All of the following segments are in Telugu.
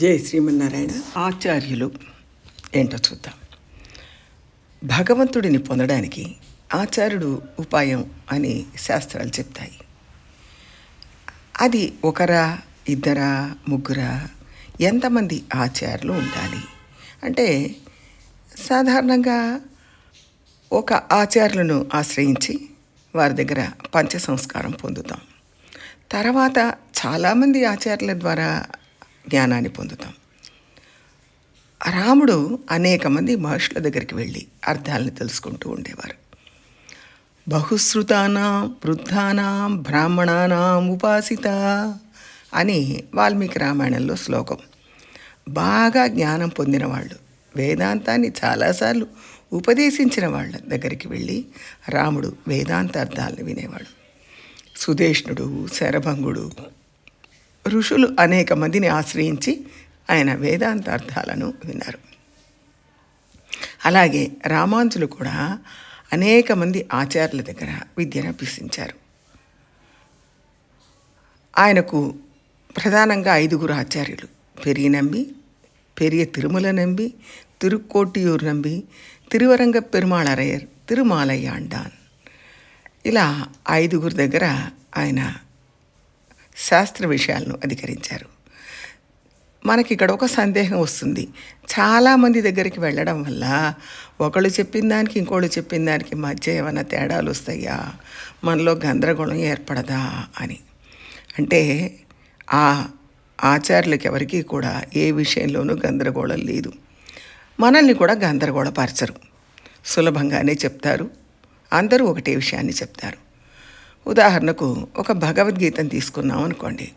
జై శ్రీమన్నారాయణ. ఆచార్యులు ఏంటో చూద్దాం. భగవంతుడిని పొందడానికి ఆచార్యుడు ఉపాయం అని శాస్త్రాలు చెప్తాయి. అది ఒకరా ఇద్దరా ముగ్గురా ఎంతమంది ఆచార్యులు ఉండాలి? అంటే సాధారణంగా ఒక ఆచార్యులను ఆశ్రయించి వారి దగ్గర పంచ సంస్కారం పొందుతాం. తర్వాత చాలామంది ఆచార్యుల ద్వారా జ్ఞానాన్ని పొందుతాం. రాముడు అనేక మంది మహర్షుల దగ్గరికి వెళ్ళి అర్థాలను తెలుసుకుంటూ ఉండేవారు. బహుశ్రుతానాం వృద్ధానాం బ్రాహ్మణానాం ఉపాసిత అని వాల్మీకి రామాయణంలో శ్లోకం. బాగా జ్ఞానం పొందిన వాళ్ళు వేదాంతాన్ని చాలాసార్లు ఉపదేశించిన వాళ్ళ దగ్గరికి వెళ్ళి రాముడు వేదాంత అర్థాలను వినేవాడు. సుదేష్ణుడు శరభంగుడు ఋషులు అనేక మందిని ఆశ్రయించి ఆయన వేదాంత అర్థాలను విన్నారు. అలాగే రామాంజులు కూడా అనేక మంది ఆచార్యుల దగ్గర విద్యను అభ్యసించారు. ఆయనకు ప్రధానంగా ఐదుగురు ఆచార్యులు పెరియ నంబి పెరియ తిరుమల నంబి తిరుక్కోటియూరు నంబి తిరువరంగ పెరుమాళరయ్యర్ తిరుమాలయ్యాండాన్ ఇలా ఐదుగురు దగ్గర ఆయన శాస్త్ర విషయాలను అధికరించారు. మనకి ఇక్కడ ఒక సందేహం వస్తుంది. చాలామంది దగ్గరికి వెళ్ళడం వల్ల ఒకళ్ళు చెప్పిన దానికి ఇంకోళ్ళు చెప్పిన దానికి మధ్య ఏమైనా తేడాలు వస్తాయా? మనలో గందరగోళం ఏర్పడదా అని. అంటే ఆ ఆచార్యులకి ఎవరికీ కూడా ఏ విషయంలోనూ గందరగోళం లేదు. మనల్ని కూడా గందరగోళపరచరు. సులభంగానే చెప్తారు. అందరూ ఒకటే విషయాన్ని చెప్తారు. ఉదాహరణకు ఒక భగవద్గీతను తీసుకున్నాం అనుకోండి.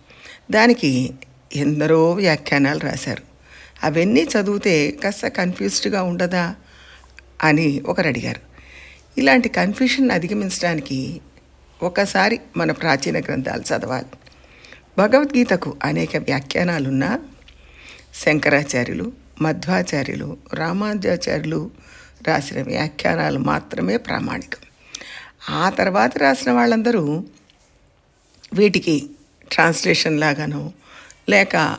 దానికి ఎందరో వ్యాఖ్యానాలు రాశారు. అవన్నీ చదివితే కాస్త కన్ఫ్యూజ్డ్గా ఉండదా? అని ఒకరు అడిగారు. ఇలాంటి కన్ఫ్యూషన్ అధిగమించడానికి ఒకసారి మన ప్రాచీన గ్రంథాలు చదవాలి. భగవద్గీతకు అనేక వ్యాఖ్యానాలున్నా శంకరాచార్యులు మధ్వాచార్యులు రామానుజాచార్యులు రాసిన వ్యాఖ్యానాలు మాత్రమే ప్రామాణికం. ఆ తర్వాత రాసిన వాళ్ళందరూ వీటికి ట్రాన్స్లేషన్ లాగాను లేక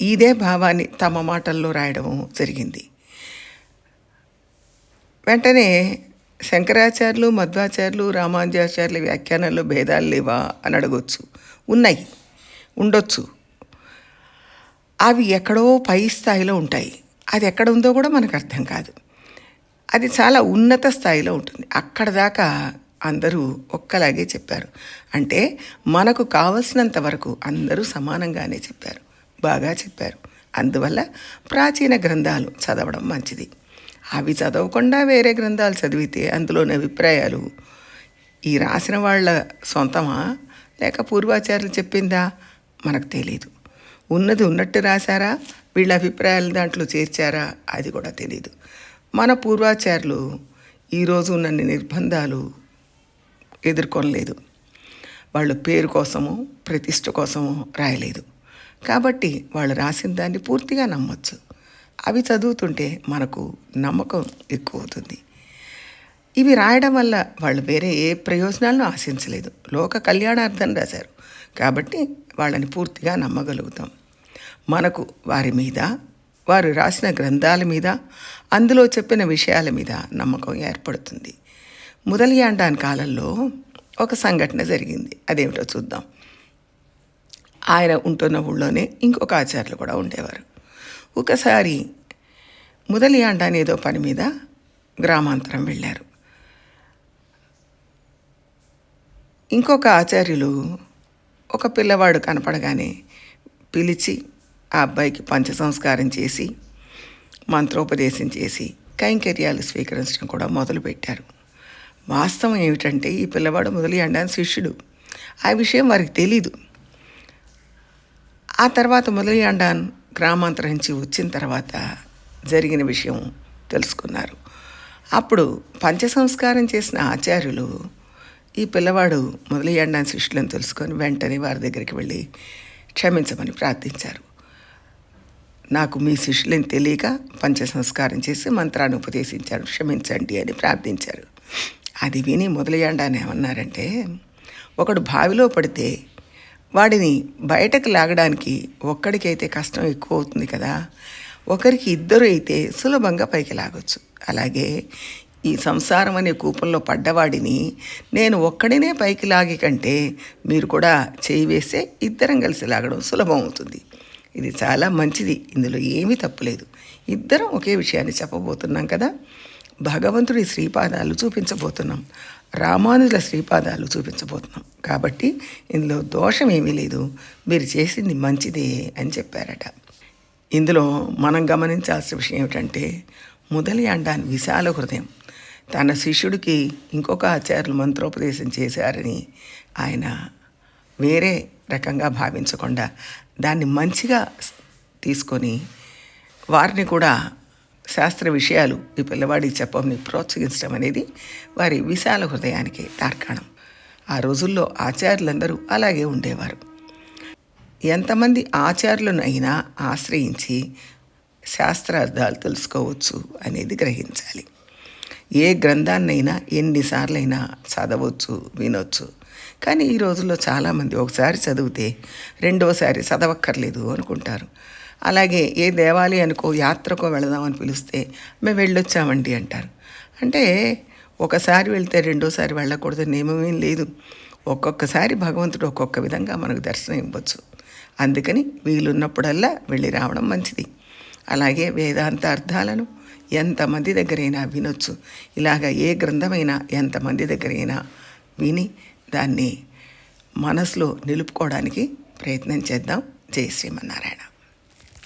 ఇదే భావాన్ని తమ మాటల్లో రాయడం జరిగింది. వెంటనే శంకరాచార్యులు మధ్వాచార్యులు రామానుజాచార్యుల వ్యాఖ్యానాల్లో భేదాలు లేవా అని అడగొచ్చు. ఉన్నాయి. ఉండొచ్చు. అవి ఎక్కడో పై స్థాయిలో ఉంటాయి. అది ఎక్కడ ఉందో కూడా మనకు అర్థం కాదు. అది చాలా ఉన్నత స్థాయిలో ఉంటుంది. అక్కడ దాకా అందరూ ఒక్కలాగే చెప్పారు. అంటే మనకు కావలసినంత వరకు అందరూ సమానంగానే చెప్పారు. బాగా చెప్పారు. అందువల్ల ప్రాచీన గ్రంథాలు చదవడం మంచిది. అవి చదవకుండా వేరే గ్రంథాలు చదివితే అందులోని అభిప్రాయాలు ఈ రాసిన వాళ్ళ సొంతమా? లేక పూర్వాచార్యులు చెప్పిందా? మనకు తెలియదు ఉన్నది ఉన్నట్టు రాశారా? వీళ్ళ అభిప్రాయాలు దాంట్లో చేర్చారా? అది కూడా తెలియదు మన పూర్వాచారులు ఈరోజు ఉన్నన్ని నిర్బంధాలు ఎదుర్కొనలేదు. వాళ్ళు పేరు కోసము ప్రతిష్ట కోసము రాయలేదు. కాబట్టి వాళ్ళు రాసిన దాన్ని పూర్తిగా నమ్మొచ్చు. అవి చదువుతుంటే మనకు నమ్మకం ఎక్కువ అవుతుంది ఇవి రాయడం వల్ల వాళ్ళు వేరే ఏ ప్రయోజనాలను ఆశించలేదు. లోక కళ్యాణార్థం రాశారు. కాబట్టి వాళ్ళని పూర్తిగా నమ్మగలుగుతాం. మనకు వారి మీద వారు రాసిన గ్రంథాల మీద అందులో చెప్పిన విషయాల మీద నమ్మకం ఏర్పడుతుంది. మొదలియాండాన్ కాలంలో ఒక సంఘటన జరిగింది. అదేమిటో చూద్దాం. ఆయన ఉంటున్న ఊళ్ళోనే ఇంకొక ఆచార్యులు కూడా ఉండేవారు. ఒకసారి మొదలియాండాన్ ఏదో పని మీద గ్రామాంతరం వెళ్ళారు. ఇంకొక ఆచార్యులు ఒక పిల్లవాడు కనపడగానే పిలిచి ఆ అబ్బాయికి పంచ సంస్కారం చేసి మంత్రోపదేశం చేసి కైంకర్యాలు స్వీకరించడం కూడా మొదలుపెట్టారు. వాస్తవం ఏమిటంటే ఈ పిల్లవాడు మొదలు అండాని శిష్యుడు. ఆ విషయం వారికి తెలీదు. ఆ తర్వాత మొదలు అండాన్ గ్రామాంతరించి వచ్చిన తర్వాత జరిగిన విషయం తెలుసుకున్నారు. అప్పుడు పంచ సంస్కారం చేసిన ఆచార్యులు ఈ పిల్లవాడు మొదలయ్యండాని శిష్యులను తెలుసుకొని వెంటనే వారి దగ్గరికి వెళ్ళి క్షమించమని ప్రార్థించారు. నాకు మీ శిష్యులని తెలియక పంచ సంస్కారం చేసి మంత్రాన్ని ఉపదేశించారు. క్షమించండి అని ప్రార్థించారు. అది విని మొదలయ్యండాని ఏమన్నారంటే ఒకడు బావిలో పడితే వాడిని బయటకు లాగడానికి ఒక్కడికైతే కష్టం ఎక్కువ అవుతుంది కదా ఒకరికి ఇద్దరు అయితే సులభంగా పైకి లాగొచ్చు. అలాగే ఈ సంసారం అనే కూపంలో పడ్డవాడిని నేను ఒక్కడినే పైకి లాగే కంటే మీరు కూడా చేయి వేస్తే ఇద్దరం కలిసి లాగడం సులభం అవుతుంది. ఇది చాలా మంచిది. ఇందులో ఏమీ తప్పులేదు ఇద్దరం ఒకే విషయాన్ని చెప్పబోతున్నాం కదా? భగవంతుడి శ్రీపాదాలు చూపించబోతున్నాం. రామానుజుల శ్రీపాదాలు చూపించబోతున్నాం. కాబట్టి ఇందులో దోషం ఏమీ లేదు. మీరు చేసింది మంచిదే అని చెప్పారట. ఇందులో మనం గమనించాల్సిన విషయం ఏమిటంటే మొదలియాండాన్ విశాల హృదయం. తన శిష్యుడికి ఇంకొక ఆచార్యులు మంత్రోపదేశం చేశారని ఆయన వేరే రకంగా భావించకుండా దాన్ని మంచిగా తీసుకొని వారిని కూడా శాస్త్ర విషయాలు ఈ పిల్లవాడికి చెప్పమని ప్రోత్సహించడం అనేది వారి విశాల హృదయానికి తార్కాణం. ఆ రోజుల్లో ఆచార్యులందరూ అలాగే ఉండేవారు. ఎంతమంది ఆచార్యులను అయినా ఆశ్రయించి శాస్త్రార్థాలు తెలుసుకోవచ్చు అనేది గ్రహించాలి. ఏ గ్రంథాన్నైనా ఎన్నిసార్లైనా చదవచ్చు వినొచ్చు. కానీ ఈ రోజుల్లో చాలామంది ఒకసారి చదివితే రెండోసారి చదవక్కర్లేదు అనుకుంటారు. అలాగే ఏ దేవాలయానికో యాత్రకో వెళదామని పిలిస్తే మేము వెళ్ళొచ్చామండి అంటారు. అంటే ఒకసారి వెళ్తే రెండోసారి వెళ్ళకూడదు నియమమేం లేదు. ఒక్కొక్కసారి భగవంతుడు ఒక్కొక్క విధంగా మనకు దర్శనం ఇవ్వచ్చు. అందుకని వీలున్నప్పుడల్లా వెళ్ళి రావడం మంచిది. అలాగే వేదాంత అర్థాలను ఎంతమంది దగ్గరైనా వినొచ్చు. ఇలాగ ఏ గ్రంథమైనా ఎంతమంది దగ్గరైనా విని దాన్ని మనసులో నిలుపుకోవడానికి ప్రయత్నం చేద్దాం. జై శ్రీమన్నారాయణ.